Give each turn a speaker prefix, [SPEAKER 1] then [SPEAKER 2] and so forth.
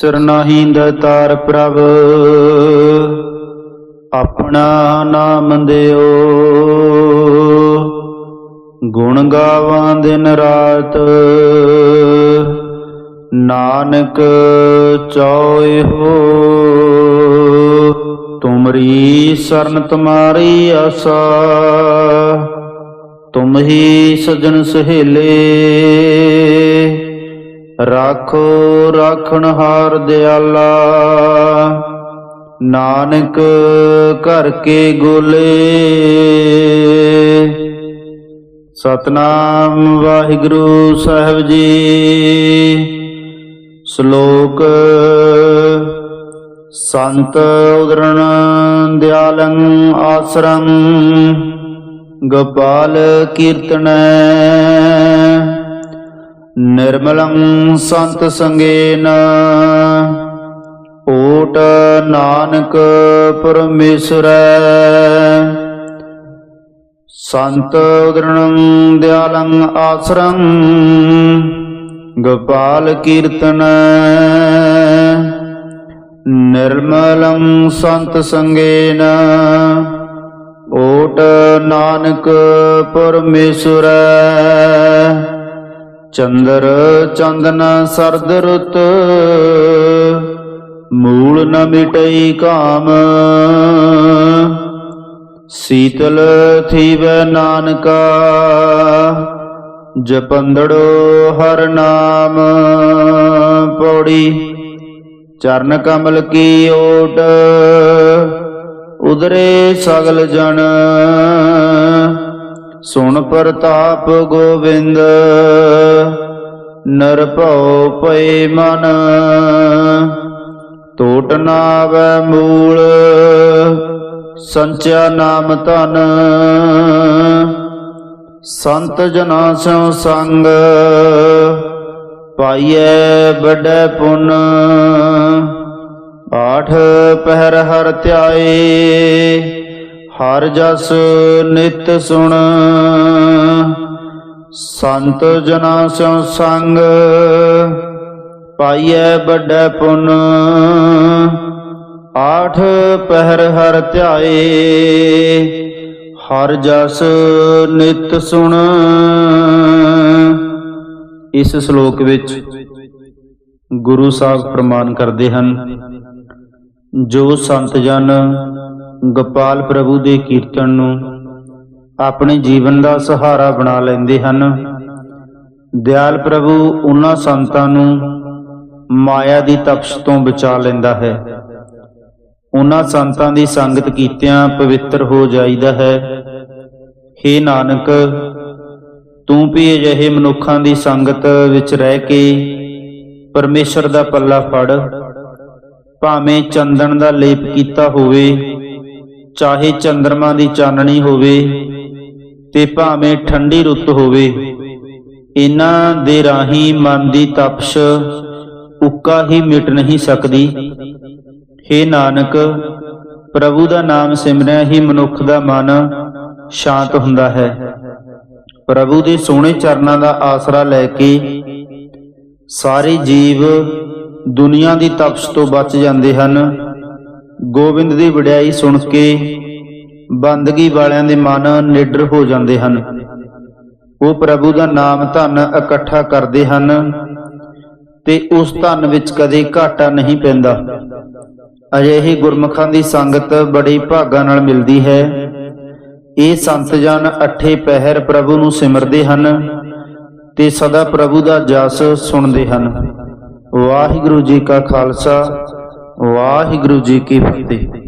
[SPEAKER 1] ਸਰਨਾਹੀ ਦਤਾਰ ਪ੍ਰਭ, ਆਪਣਾ ਨਾਮ ਦਿਓ। ਗੁਣ ਗਾਵਾਂ ਦਿਨ ਰਾਤ, ਨਾਨਕ ਚੋਇ ਹੋ ਤੁਮਰੀ ਸਰਨ ਤੁਮਾਰੀ ਆਸਾ, ਤੁਮ ਹੀ ਸਜਣ ਸਹੇਲੇ। ਰਾਖੋ ਰਾਖਣ ਹਾਰ ਦਿਆਲਾ। ਨਾਨਕ ਘਰ ਕੇ ਗੋਲੇ। ਸਤਨਾਮ ਵਾਹਿਗੁਰੂ ਸਾਹਿਬ ਜੀ। ਸ਼ਲੋਕ ਸੰਤ ਉਦਰਣ ਦਿਆਲੰ ਆਸਰੰ। ਗੋਪਾਲ ਕੀਰਤਨੈ। ਨਿਰਮਲੰ ਸੰਤ ਸੰਗੇਨ। ਓਟ ਨਾਨਕ ਪਰਮੇਸ਼ਰੈ। ਸੰਤ ਉਦਰਣੰ ਦਿਆਲੰ ਆਸਰੰ। ਗੋਪਾਲ ਕੀਰਤਨ। ਨਿਰਮਲੰ ਸੰਤ ਸੰਗੇਨ। ਓਟ ਨਾਨਕ ਪਰਮੇਸ਼ਰੈ। ਚੰਦਰ ਚੰਦਨ ਸਰਦ ਰੁੱਤ, ਮੂਲ ਨ ਮਿਟਈ ਕਾਮ। ਸੀਤਲ ਥੀਵੈ ਨਾਨਕਾ, ਜਪੰਦੜੋ ਹਰ ਨਾਮ। ਪੌੜੀ ਚਰਨ ਕਮਲ ਕੀ ਓਟ, ਉਦਰੇ ਸਗਲ ਜਨ। ਸੁਣ ਪ੍ਰਤਾਪ ਗੋਬਿੰਦ ਨਰਭਉ ਪਏ ਮਨ, ਟੋਟ ਨਾਵੈ ਮੂਲ, ਸੰਚਿਆ ਨਾਮ ਧਨ। ਸੰਤ ਜਨਾ ਸਿਉ ਸੰਗ, ਪਾਈਐ ਵੱਡੈ ਪੁੰਨ। ਆਠ ਪਹਿਰ ਹਰ ਧਿਆਏ ਹਰ ਜਸ ਨਿਤ ਸੁਣ। ਸੰਤ ਜਨਾ ਸਿਉ ਸੰਗ, ਪਾਈਐ ਵੱਡਾ ਪੁੰਨ। ਆਠ ਪਹਿਰ ਹਰ ਧਿਆਏ, ਹਰ ਜਸ ਨਿਤ ਸੁਣ। ਇਸ ਸ਼ਲੋਕ ਵਿੱਚ ਗੁਰੂ ਸਾਹਿਬ ਪ੍ਰਮਾਨ ਕਰਦੇ ਹਨ, ਜੋ ਸੰਤ ਜਨ ਗੋਪਾਲ ਪ੍ਰਭੂ ਦੇ ਕੀਰਤਨ ਨੂੰ ਆਪਣੇ ਜੀਵਨ ਦਾ ਸਹਾਰਾ ਬਣਾ ਲੈਂਦੇ ਹਨ। ਦਿਆਲ ਪ੍ਰਭੂ ਉਹਨਾਂ ਸੰਤਾਂ ਨੂੰ ਮਾਇਆ ਦੀ ਤਪਸ਼ ਤੋਂ ਬਚਾ ਲੈਂਦਾ ਹੈ। ਉਹਨਾਂ ਸੰਤਾਂ ਦੀ ਸੰਗਤ ਕੀਤਿਆਂ ਪਵਿੱਤਰ ਹੋ ਜਾਈਦਾ ਹੈ। हे ਨਾਨਕ, ਤੂੰ ਵੀ ਅਜਿਹੇ ਮਨੁੱਖਾਂ ਦੀ ਸੰਗਤ ਵਿੱਚ ਰਹਿ ਕੇ ਪਰਮੇਸ਼ਰ ਦਾ ਪੱਲਾ ਫੜ। ਭਾਵੇਂ ਚੰਦਨ ਦਾ ਲੇਪ ਕੀਤਾ ਹੋਵੇ ਚਾਹੇ ਚੰਦਰਮਾ ਦੀ ਚਾਨਣੀ ਹੋਵੇ ਤੇ ਭਾਵੇਂ ਠੰਡੀ ਰੁੱਤ ਹੋਵੇ, ਇਹਨਾਂ ਦੇ ਰਾਹੀਂ ਮਨ ਦੀ ਤਪਸ਼ ਉੱਕਾ ਹੀ ਮਿਟ ਨਹੀਂ ਸਕਦੀ। हे ਨਾਨਕ, ਪ੍ਰਭੂ ਦਾ ਨਾਮ ਸਿਮਰਿਆ ਹੀ ਮਨੁੱਖ ਦਾ ਮਨ ਸ਼ਾਂਤ ਹੁੰਦਾ ਹੈ। ਪ੍ਰਭੂ ਦੇ ਸੋਹਣੇ ਚਰਨਾਂ ਦਾ ਆਸਰਾ ਲੈ ਕੇ ਸਾਰੇ ਜੀਵ ਦੁਨੀਆ ਦੀ ਤਪਸ਼ ਤੋਂ ਬਚ ਜਾਂਦੇ ਹਨ। ਗੋਬਿੰਦ ਦੀ ਵਡਿਆਈ ਸੁਣ ਕੇ ਬੰਦਗੀ ਵਾਲਿਆਂ ਦੇ ਮਨ ਨਿਡਰ ਹੋ ਜਾਂਦੇ ਹਨ। ਉਹ ਪ੍ਰਭੂ ਦਾ ਨਾਮ ਧਨ ਇਕੱਠਾ ਕਰਦੇ ਹਨ ਤੇ ਉਸ ਧਨ ਵਿੱਚ ਕਦੇ ਘਾਟਾ ਨਹੀਂ ਪੈਂਦਾ। ਅਜਿਹੇ ਗੁਰਮੁਖਾਂ ਦੀ ਸੰਗਤ ਬੜੀ ਭਾਗਾਂ ਨਾਲ ਮਿਲਦੀ ਹੈ। ਇਹ ਸੰਤ ਜਨ ਅਠੇ ਪਹਿਰ ਪ੍ਰਭੂ ਨੂੰ ਸਿਮਰਦੇ ਹਨ ਤੇ ਸਦਾ ਪ੍ਰਭੂ ਦਾ ਜਸ ਸੁਣਦੇ ਹਨ। ਵਾਹਿਗੁਰੂ ਜੀ ਕਾ ਖਾਲਸਾ ਵਾਹਿਗੁਰੂ ਜੀ ਕੀ ਫਤਿਹ।